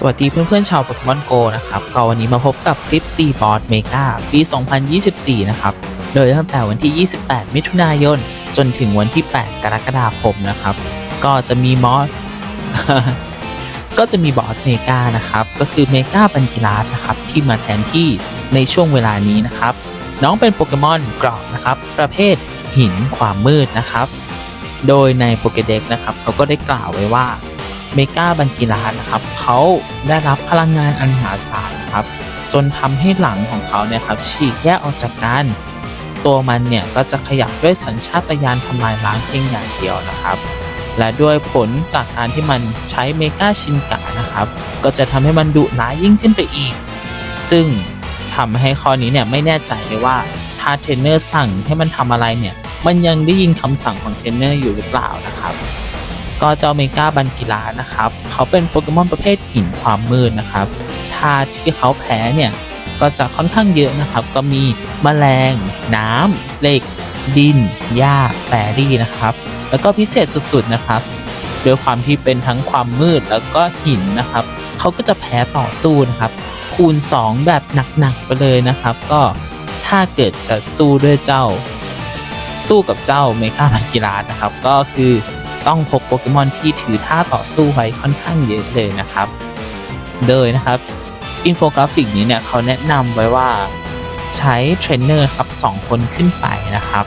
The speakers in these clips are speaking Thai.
สวัสดีเพื่อนๆชาวโปเกมอนโกนะครับก็วันนี้มาพบกับคลิปตีบอสเมกาปี 2024 นะครับ โดยตั้งแต่วันที่ 28 มิถุนายน จนถึงวันที่ 8 กรกฎาคมนะครับ ก็จะมีมอสก็จะมีบอสเมกานะครับ ก็คือเมกาบันกิลาสนะครับ ที่มาแทนที่ในช่วงเวลานี้นะครับ น้องเป็นโปเกมอนเกรอบนะครับ ประเภทหินความมืดนะครับ โดยในโปเกเด็กนะครับเขาก็ได้กล่าวไว้ว่า เมกาบันกิลานะครับเขาได้รับพลังงานอันมหาศาลนะครับ จนทำให้หลังของเขาเนี่ยครับฉีกแยกออกจากกันตัวมันเนี่ยก็จะขยับด้วยสัญชาตญาณทำลายล้างเพียงอย่างเดียวนะครับ และด้วยผลจากการที่มันใช้เมกาชินกะนะครับ ก็จะทำให้มันดุร้ายยิ่งขึ้นไปอีก ซึ่งทำให้ข้อนี้เนี่ยไม่แน่ใจเลยว่าถ้าเทรนเนอร์สั่งให้มันทำอะไรเนี่ย มันยังได้ยินคำสั่งของเทรนเนอร์อยู่หรือเปล่านะครับ ก็เจ้าเมกาบันกิลานะครับ เขาเป็นโปเกมอนประเภทหินความมืดนะครับท่าที่เขาแพ้เนี่ยก็จะค่อนข้างเยอะนะครับ ก็มีแมลง น้ำเหล็ก ดิน หญ้า แฟรี่นะครับ แล้วก็พิเศษสุดๆนะครับด้วยความที่เป็นทั้งความมืดแล้วก็หินนะครับ เขาก็จะแพ้ต่อสู้นะครับ คูณ 2 แบบหนักๆไปเลยนะครับ ก็ถ้าเกิดจะสู้ด้วยเจ้า สู้กับเจ้าเมกาบันกิลานะครับ ก็คือ ต้องพกโปเกมอนที่ถือท่าต่อสู้ไว้ค่อนข้างเยอะเลยนะครับ โดยนะครับอินโฟกราฟิกนี้เนี่ยเขาแนะนำไว้ว่าใช้เทรนเนอร์ครับ2คนขึ้นไปนะครับ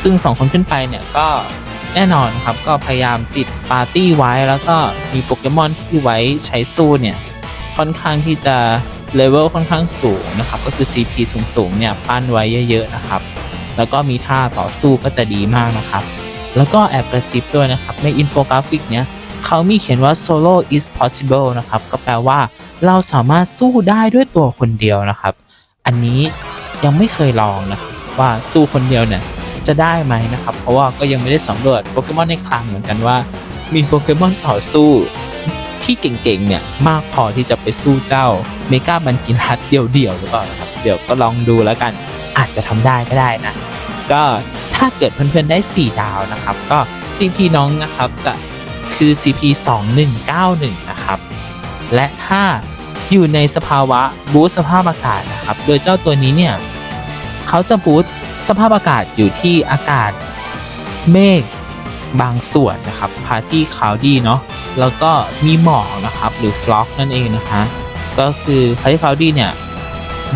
ซึ่ง 2 คนขึ้นไปเนี่ยก็แน่นอนครับก็พยายามติดปาร์ตี้ไว้แล้วก็มีโปเกมอนที่ไว้ใช้สู้เนี่ยค่อนข้างที่จะเลเวลค่อนข้างสูงนะครับ ก็คือ CP สูงๆเนี่ยปั้นไว้เยอะๆนะครับ แล้วก็มีท่าต่อสู้ก็จะดีมากนะครับ แล้วก็แอบกระซิบด้วยนะครับ ในอินโฟกราฟิกเนี้ยเขามีเขียนว่า solo is possible นะครับ ก็แปลว่าเราสามารถสู้ได้ด้วยตัวคนเดียวนะครับ อันนี้ยังไม่เคยลองนะครับว่าสู้คนเดียวเนี่ยจะได้ไหมนะครับ เพราะว่าก็ยังไม่ได้สำรวจโปเกมอนในคลังเหมือนกันว่า มีโปเกมอนต่อสู้ที่เก่งๆ เนี่ยมากพอที่จะไปสู้เจ้าเมกาบันกินฮัตเดี่ยวๆหรือเปล่าครับ เดี๋ยวก็ลองดูแล้วกันอาจจะทำได้ก็ได้นะ ก็ ถ้าเกิดเพื่อนๆได้ 4 ดาวนะครับ ก็ CP น้องนะครับจะคือ CP 2191 นะครับ และถ้าอยู่ในสภาวะบูสสภาพอากาศนะครับ โดยเจ้าตัวนี้เนี่ยเขาจะบูสสภาพอากาศอยู่ที่อากาศเมฆบางส่วนนะครับพาที่ขาวดีเนาะแล้วก็มีหมอกนะครับ หรือฟล็อกนั่นเองนะฮะก็คือพาที่ขาวดีเนี่ย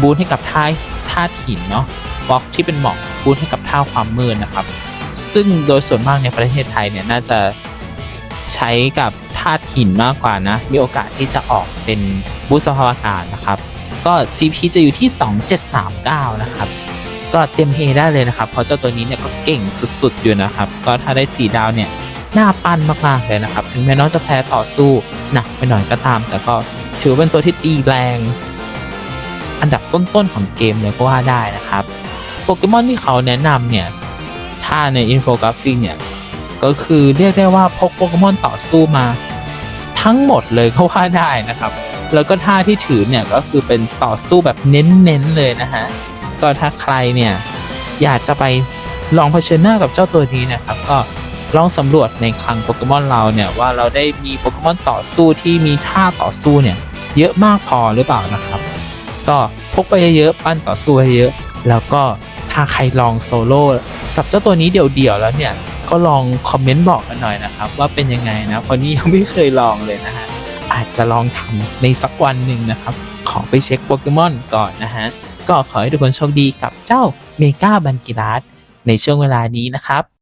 บูสให้กับท่าท่าหินเนาะฟล็อกที่เป็นหมอก พูดให้กับท่าความมืดนะครับ ซึ่งโดยส่วนมากในประเทศไทยเนี่ยน่าจะใช้กับธาตุหินมากกว่านะ มีโอกาสที่จะออกเป็นบูสสภาพอากาศนะครับ ก็ CP จะอยู่ที่ 2739 นะครับ ก็เต็มเฮได้เลยนะครับ เพราะเจ้าตัวนี้เนี่ยก็เก่งสุดๆ อยู่นะครับ ก็ถ้าได้ 4 ดาวเนี่ยน่าปั้นมากๆเลยนะครับ ถึงแม้น้องจะแพ้ต่อสู้หนักไปหน่อยก็ตาม แต่ก็ถือเป็นตัวที่ตีแรง อันดับต้นๆของเกมเลยก็ว่าได้นะครับ โปเกมอนที่เขาแนะนำเนี่ย ถ้าในอินโฟกราฟิกเนี่ย ก็คือเรียกได้ว่าพกโปเกมอนต่อสู้มาทั้งหมดเลยก็ว่าได้นะครับ แล้วก็ท่าที่ถือเนี่ยก็คือเป็นต่อสู้แบบเน้นๆเลยนะฮะ ก็ถ้าใครเนี่ยอยากจะไปลองเผชิญหน้ากับเจ้าตัวนี้นะครับ ก็ลองสำรวจในคลังโปเกมอนเราเนี่ยว่าเราได้มีโปเกมอนต่อสู้ที่มีท่าต่อสู้เนี่ยเยอะมากพอหรือเปล่านะครับ ก็พกไปเยอะๆปั้นต่อสู้ให้เยอะแล้วก็ ถ้าใครลองโซโล่กับเจ้าตัวนี้เดี่ยวๆแล้วเนี่ย ก็ลองคอมเมนต์บอกกันหน่อยนะครับ ว่าเป็นยังไงนะเพราะนี่ยังไม่เคยลองเลยนะฮะอาจจะลองทำในสักวันหนึ่งนะครับ ขอไปเช็คโปเกมอนก่อนนะฮะก็ขอให้ทุกคนโชคดีกับเจ้าเมกาบันกิรัสในช่วงเวลานี้นะครับ